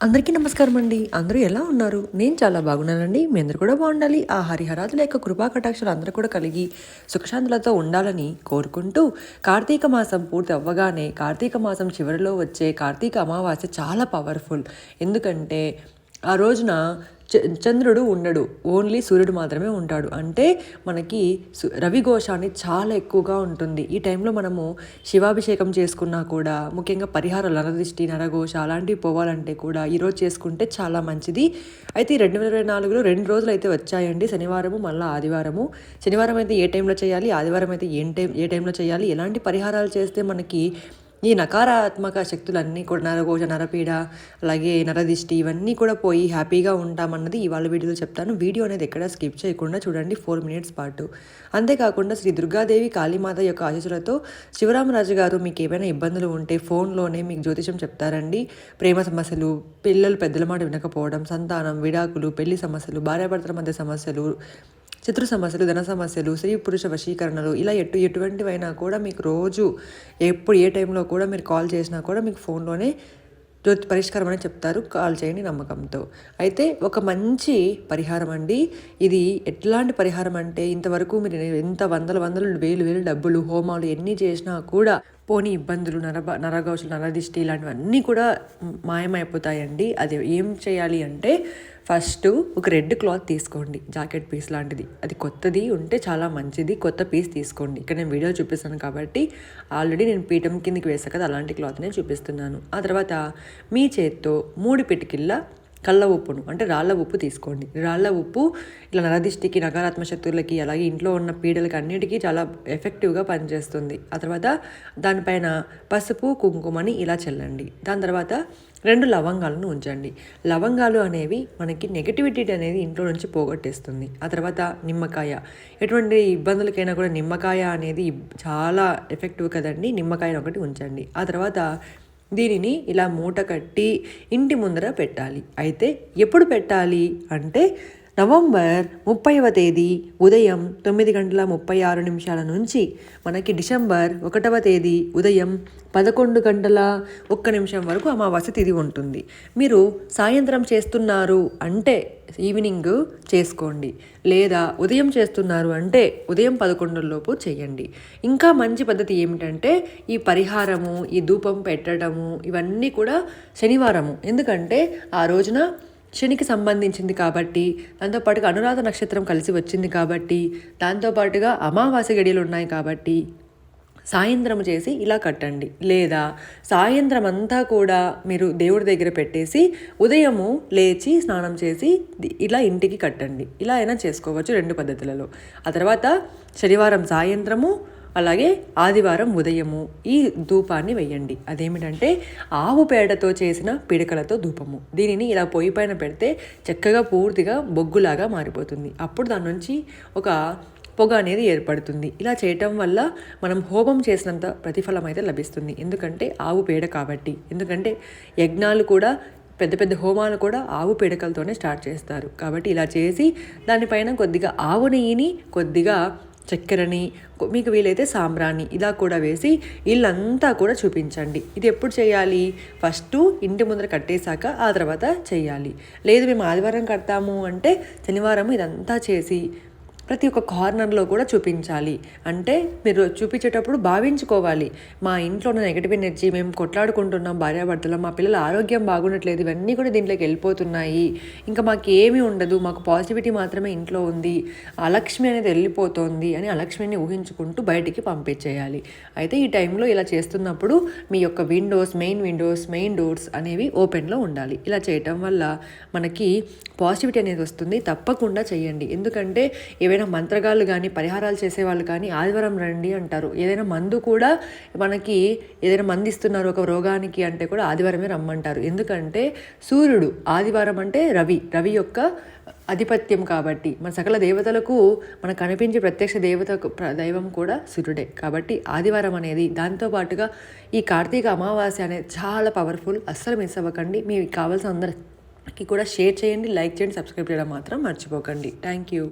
అందరికీ నమస్కారం అండి. అందరూ ఎలా ఉన్నారు? నేను చాలా బాగున్నానండి. మీ అందరూ కూడా బాగుండాలి. ఆ హరిహరాదుల యొక్క కృపా కటాక్షలు అందరూ కూడా కలిగి సుఖశాంతులతో ఉండాలని కోరుకుంటూ కార్తీక మాసం పూర్తి అవ్వగానే కార్తీక మాసం చివరిలో వచ్చే కార్తీక అమావాస్య చాలా పవర్ఫుల్ ఎందుకంటే ఆ రోజున చంద్రుడు ఉండడు. ఓన్లీ సూర్యుడు మాత్రమే ఉంటాడు. అంటే మనకి రవి అనేది చాలా ఎక్కువగా ఉంటుంది. ఈ టైంలో మనము శివాభిషేకం చేసుకున్నా కూడా ముఖ్యంగా పరిహారాలు నరదృష్టి నరఘోష అలాంటివి పోవాలంటే కూడా ఈరోజు చేసుకుంటే చాలా మంచిది. అయితే ఈ రెండు వేల ఇరవై నాలుగులో రెండు రోజులు అయితే వచ్చాయండి. శనివారము మళ్ళీ ఆదివారము. శనివారం అయితే ఏ టైంలో చేయాలి? ఆదివారం అయితే ఏ టైం ఏ టైంలో చేయాలి? ఎలాంటి పరిహారాలు చేస్తే మనకి ఈ నకారాత్మక శక్తులన్నీ కూడా నరకోశ నరపీడ అలాగే నరదిష్టి ఇవన్నీ కూడా పోయి హ్యాపీగా ఉంటామన్నది ఇవాళ వీడియోలో చెప్తాను. వీడియో అనేది ఎక్కడ స్కిప్ చేయకుండా చూడండి ఫోర్ మినిట్స్ పాటు. అంతేకాకుండా శ్రీ దుర్గాదేవి కాళీమాత యొక్క ఆశీస్సులతో శివరామరాజు గారు మీకు ఏమైనా ఇబ్బందులు ఉంటే ఫోన్లోనే మీకు జ్యోతిషం చెప్తారండి. ప్రేమ సమస్యలు పిల్లలు పెద్దల మాట వినకపోవడం సంతానం విడాకులు పెళ్ళి సమస్యలు భార్యాభర్తల మధ్య సమస్యలు శత్రు సమస్యలు ధన సమస్యలు స్త్రీ పురుష వశీకరణలు ఇలా ఎటు ఎటువంటివైనా కూడా మీకు రోజు ఎప్పుడు ఏ టైంలో కూడా మీరు కాల్ చేసినా కూడా మీకు ఫోన్లోనే పరిష్కారం అని చెప్తారు. కాల్ చేయండి నమ్మకంతో. అయితే ఒక మంచి పరిహారం అండి. ఇది ఎట్లాంటి పరిహారం అంటే ఇంతవరకు మీరు ఎంత వందల వందలు వేలు వేలు డబ్బులు హోమాలు ఎన్ని చేసినా కూడా పోని ఇబ్బందులు నరబ నరగౌసులు నరదిష్టి ఇలాంటివన్నీ కూడా మాయమైపోతాయండి. అది ఏం చేయాలి అంటే ఫస్ట్ ఒక రెడ్ క్లాత్ తీసుకోండి జాకెట్ పీస్ లాంటిది. అది కొత్తది ఉంటే చాలా మంచిది కొత్త పీస్ తీసుకోండి. ఇక్కడ నేను వీడియో చూపిస్తాను కాబట్టి ఆల్రెడీ నేను పీఠం కిందకి వేసా కదా అలాంటి క్లాత్నే చూపిస్తున్నాను. ఆ తర్వాత మీ చేత్తో మూడు పిటికిళ్ళ కళ్ళ ఉప్పును అంటే రాళ్ళ ఉప్పు తీసుకోండి. రాళ్ళ ఉప్పు ఇలా నరదిష్టికి నకారాత్మ శక్తులకి అలాగే ఇంట్లో ఉన్న పీడలకి అన్నిటికీ చాలా ఎఫెక్టివ్గా పనిచేస్తుంది. ఆ తర్వాత దానిపైన పసుపు కుంకుమని ఇలా చల్లండి. దాని తర్వాత రెండు లవంగాలను ఉంచండి. లవంగాలు అనేవి మనకి నెగటివిటీ అనేది ఇంట్లో నుంచి పోగొట్టేస్తుంది. ఆ తర్వాత నిమ్మకాయ. ఎటువంటి ఇబ్బందులకైనా కూడా నిమ్మకాయ అనేది చాలా ఎఫెక్టివ్ కదండి. నిమ్మకాయను ఒకటి ఉంచండి. ఆ తర్వాత దీనిని ఇలా మూట కట్టి ఇంటి ముందర పెట్టాలి. అయితే ఎప్పుడు పెట్టాలి? అంటే నవంబర్ ముప్పైవ తేదీ ఉదయం తొమ్మిది గంటల ముప్పై ఆరు నిమిషాల నుంచి మనకి డిసెంబర్ ఒకటవ తేదీ ఉదయం పదకొండు గంటల ఒక్క నిమిషం వరకు అమావాస్య తిథి ఉంటుంది. మీరు సాయంత్రం చేస్తున్నారు అంటే ఈవినింగ్ చేసుకోండి. లేదా ఉదయం చేస్తున్నారు అంటే ఉదయం పదకొండులోపు చేయండి. ఇంకా మంచి పద్ధతి ఏమిటంటే ఈ పరిహారము ఈ ధూపం పెట్టడము ఇవన్నీ కూడా శనివారము. ఎందుకంటే ఆ రోజున శనికి సంబంధించింది కాబట్టి దాంతోపాటుగా అనురాధ నక్షత్రం కలిసి వచ్చింది కాబట్టి దాంతోపాటుగా అమావాస్య గడియలు ఉన్నాయి కాబట్టి సాయంత్రం చేసి ఇలా కట్టండి. లేదా సాయంత్రం అంతా కూడా మీరు దేవుడి దగ్గర పెట్టేసి ఉదయము లేచి స్నానం చేసి ఇలా ఇంటికి కట్టండి. ఇలా అయినా చేసుకోవచ్చు రెండు పద్ధతులలో. ఆ తర్వాత శనివారం సాయంత్రము అలాగే ఆదివారం ఉదయము ఈ ధూపాన్ని వేయండి అదేమిటంటే ఆవు పేడతో చేసిన పిడకలతో ధూపము. దీనిని ఇలా పొయ్యి పైన పెడితే చక్కగా పూర్తిగా బొగ్గులాగా మారిపోతుంది. అప్పుడు దాని నుంచి ఒక పొగ అనేది ఏర్పడుతుంది. ఇలా చేయటం వల్ల మనం హోమం చేసినంత ప్రతిఫలం అయితే లభిస్తుంది. ఎందుకంటే ఆవు పేడ కాబట్టి. ఎందుకంటే యజ్ఞాలు కూడా పెద్ద పెద్ద హోమాలు కూడా ఆవు పిడకలతోనే స్టార్ట్ చేస్తారు. కాబట్టి ఇలా చేసి దానిపైన కొద్దిగా ఆవు నెయ్యిని కొద్దిగా చక్కెరని మీకు వీలైతే సాంబ్రాన్ని ఇలా కూడా వేసి ఇల్లంతా కూడా చూపించండి. ఇది ఎప్పుడు చేయాలి? ఫస్ట్ ఇంటి ముందర కట్టేశాక ఆ తర్వాత చేయాలి. లేదు మేము ఆదివారం కడతాము అంటే శనివారం ఇదంతా చేసి ప్రతి ఒక్క కార్నర్లో కూడా చూపించాలి. అంటే మీరు చూపించేటప్పుడు భావించుకోవాలి. మా ఇంట్లో ఉన్న నెగిటివ్ ఎనర్జీ మేము కొట్లాడుకుంటున్నాం భార్యాభర్తలు మా పిల్లల ఆరోగ్యం బాగుండట్లేదు ఇవన్నీ కూడా దీంట్లోకి వెళ్ళిపోతున్నాయి. ఇంకా మాకు ఏమీ ఉండదు మాకు పాజిటివిటీ మాత్రమే ఇంట్లో ఉంది అలక్ష్మి అనేది వెళ్ళిపోతుంది అని అలక్ష్మిని ఊహించుకుంటూ బయటికి పంపించేయాలి. అయితే ఈ టైంలో ఇలా చేస్తున్నప్పుడు మీ యొక్క windows main windows main doors అనేవి ఓపెన్లో ఉండాలి. ఇలా చేయటం వల్ల మనకి పాజిటివిటీ అనేది వస్తుంది తప్పకుండా చేయండి. ఎందుకంటే ఏవైనా ఏవైనా మంత్రగాళ్ళు కానీ పరిహారాలు చేసేవాళ్ళు కానీ ఆదివారం రండి అంటారు. ఏదైనా మందు కూడా మనకి ఏదైనా మంది ఇస్తున్నారు ఒక రోగానికి అంటే కూడా ఆదివారమే రమ్మంటారు. ఎందుకంటే సూర్యుడు ఆదివారం అంటే రవి రవి యొక్క ఆధిపత్యం కాబట్టి మన సకల దేవతలకు మనకు కనిపించే ప్రత్యక్ష దేవత దైవం కూడా సూర్యుడే కాబట్టి ఆదివారం అనేది దాంతోపాటుగా ఈ కార్తీక అమావాస్య అనేది చాలా పవర్ఫుల్. అస్సలు మిస్ అవ్వకండి. మీకు కావాల్సిన అందరికి కూడా షేర్ చేయండి లైక్ చేయండి సబ్స్క్రైబ్ చేయడం మాత్రం మర్చిపోకండి. Thank you.